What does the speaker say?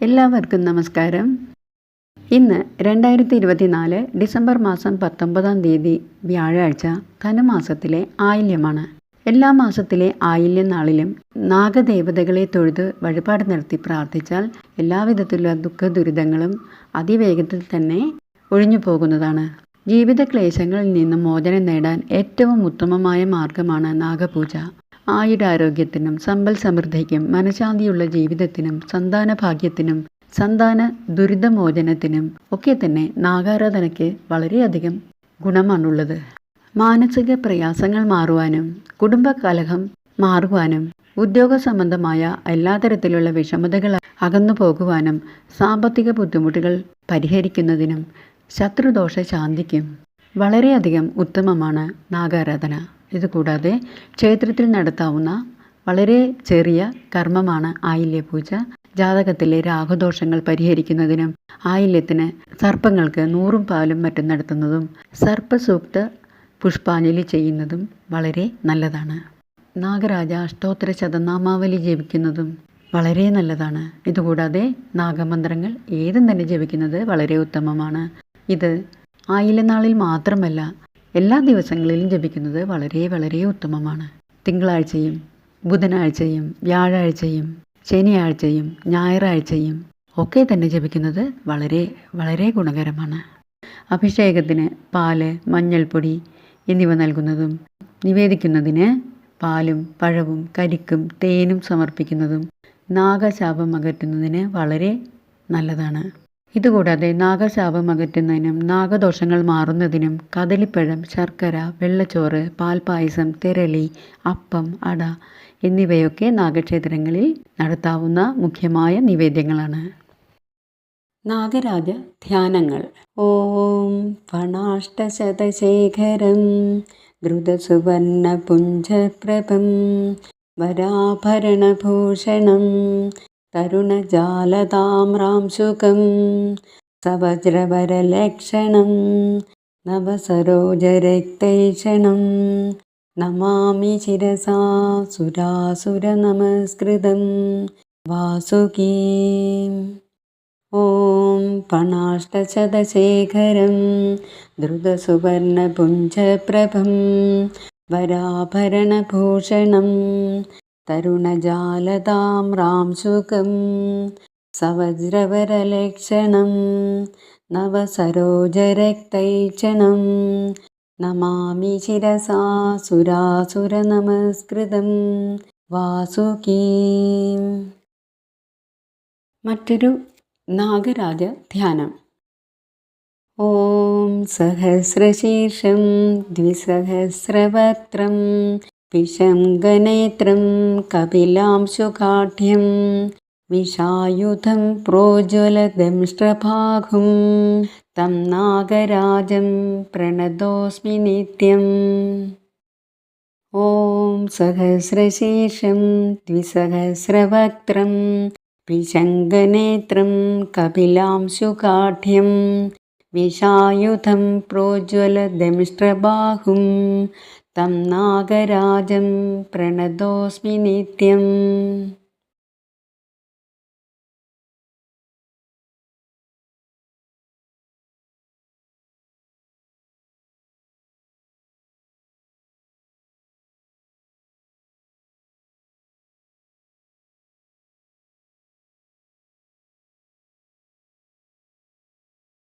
എല്ലാവർക്കും നമസ്കാരം. ഇന്ന് രണ്ടായിരത്തി ഇരുപത്തിനാല് ഡിസംബർ മാസം പത്തൊമ്പതാം തീയതി വ്യാഴാഴ്ച ധനുമാസത്തിലെ ആയില്യമാണ്. എല്ലാ മാസത്തിലെ ആയില്യ നാളിലും നാഗദേവതകളെ തൊഴുത് വഴിപാട് നടത്തി പ്രാർത്ഥിച്ചാൽ എല്ലാവിധത്തിലുള്ള ദുഃഖ ദുരിതങ്ങളും അതിവേഗത്തിൽ തന്നെ ഒഴിഞ്ഞു പോകുന്നതാണ്. ജീവിത ക്ലേശങ്ങളിൽ നിന്നും മോചനം നേടാൻ ഏറ്റവും ഉത്തമമായ മാർഗമാണ് നാഗപൂജ. ആയുരാരോഗ്യത്തിനും സമ്പൽ സമൃദ്ധിക്കും മനഃശാന്തിയുള്ള ജീവിതത്തിനും സന്താന ഭാഗ്യത്തിനും സന്താന ദുരിതമോചനത്തിനും ഒക്കെ തന്നെ നാഗാരാധനയ്ക്ക് വളരെയധികം ഗുണമാണുള്ളത്. മാനസിക പ്രയാസങ്ങൾ മാറുവാനും കുടുംബകലഹം മാറുവാനും ഉദ്യോഗ സംബന്ധമായ എല്ലാ തരത്തിലുള്ള വിഷമതകൾ അകന്നു പോകുവാനും സാമ്പത്തിക ബുദ്ധിമുട്ടുകൾ പരിഹരിക്കുന്നതിനും ശത്രുദോഷ ശാന്തിക്കും വളരെയധികം ഉത്തമമാണ് നാഗാരാധന. ഇതുകൂടാതെ ക്ഷേത്രത്തിൽ നടത്താവുന്ന വളരെ ചെറിയ കർമ്മമാണ് ആയില്യപൂജ. ജാതകത്തിലെ രാഹുദോഷങ്ങൾ പരിഹരിക്കുന്നതിനും ആയില്യത്തിന് സർപ്പങ്ങൾക്ക് നൂറും പാലും മറ്റും നടത്തുന്നതും സർപ്പസൂക്ത പുഷ്പാഞ്ജലി ചെയ്യുന്നതും വളരെ നല്ലതാണ്. നാഗരാജ അഷ്ടോത്തര ശതനാമാവലി ജപിക്കുന്നതും വളരെ നല്ലതാണ്. ഇതുകൂടാതെ നാഗമന്ത്രങ്ങൾ ഏതും തന്നെ ജപിക്കുന്നത് വളരെ ഉത്തമമാണ്. ഇത് ആയിലനാളിൽ മാത്രമല്ല എല്ലാ ദിവസങ്ങളിലും ജപിക്കുന്നത് വളരെ വളരെ ഉത്തമമാണ്. തിങ്കളാഴ്ചയും ബുധനാഴ്ചയും വ്യാഴാഴ്ചയും ശനിയാഴ്ചയും ഞായറാഴ്ചയും ഒക്കെ തന്നെ ജപിക്കുന്നത് വളരെ വളരെ ഗുണകരമാണ്. അഭിഷേകത്തിന് പാൽ മഞ്ഞൾപ്പൊടി എന്നിവ നൽകുന്നതും നിവേദിക്കുന്നതിന് പാലും പഴവും കരിക്കും തേനും സമർപ്പിക്കുന്നതും നാഗശാപം അകറ്റുന്നതിന് വളരെ നല്ലതാണ്. ഇതുകൂടാതെ നാഗശാപം അകറ്റുന്നതിനും നാഗദോഷങ്ങൾ മാറുന്നതിനും കദളിപ്പഴം ശർക്കര വെള്ളച്ചോറ് പാൽപ്പായസം തിരളി അപ്പം അട എന്നിവയൊക്കെ നാഗക്ഷേത്രങ്ങളിൽ നടത്താവുന്ന മുഖ്യമായ നിവേദ്യങ്ങളാണ്. നാഗരാജ ധ്യാനങ്ങൾ. ഓം ഫണാഷ്ടശതശേഖരം ധൃതസുവർണപുഞ്ചപ്രഭം വരാഭരണഭൂഷണം तरुणजालताम्रांशुकं सवज्रवरलक्षणं नवसरोजरक्तैषणं नमामि शिरसा सुरासुरनमस्कृतं वासुकी ॐ पणाष्टशतशेखरं धृतसुवर्णपुञ्जप्रभं वराभरणभूषणम् വരാഭരണഭൂഷണം തരുണജാലതാമ്രാംശുകം സവജ്രവരലക്ഷണം നവസരോജരക്തൈക്ഷണം നമാമി ശിരസാ സുരാസുരനമസ്കൃതം വാസുകീം മറ്റൊരു നാഗരാജ ധ്യാനം ഓം സഹസ്രശീർഷം ദ്വിസഹസ്രവക്ത്രം വിശങ്കനേത്രം കപിലാംശുകാഠ്യം വിഷായുധം പ്രോജ്വലദംഷ്ട്രഭാഗും തം നാഗരാജം പ്രണതോസ്മി നിത്യം. ഓം സഹസ്രശീർഷം ദ്വിസഹസ്രവക്ത്രം വിശംഗനേത്രം കപിലാംശുകാഠ്യം വിഷായുധം പ്രോജ്വലദംഷ്ട്രബാഹും തം നാഗരാജം പ്രണതോസ്മി നിത്യം.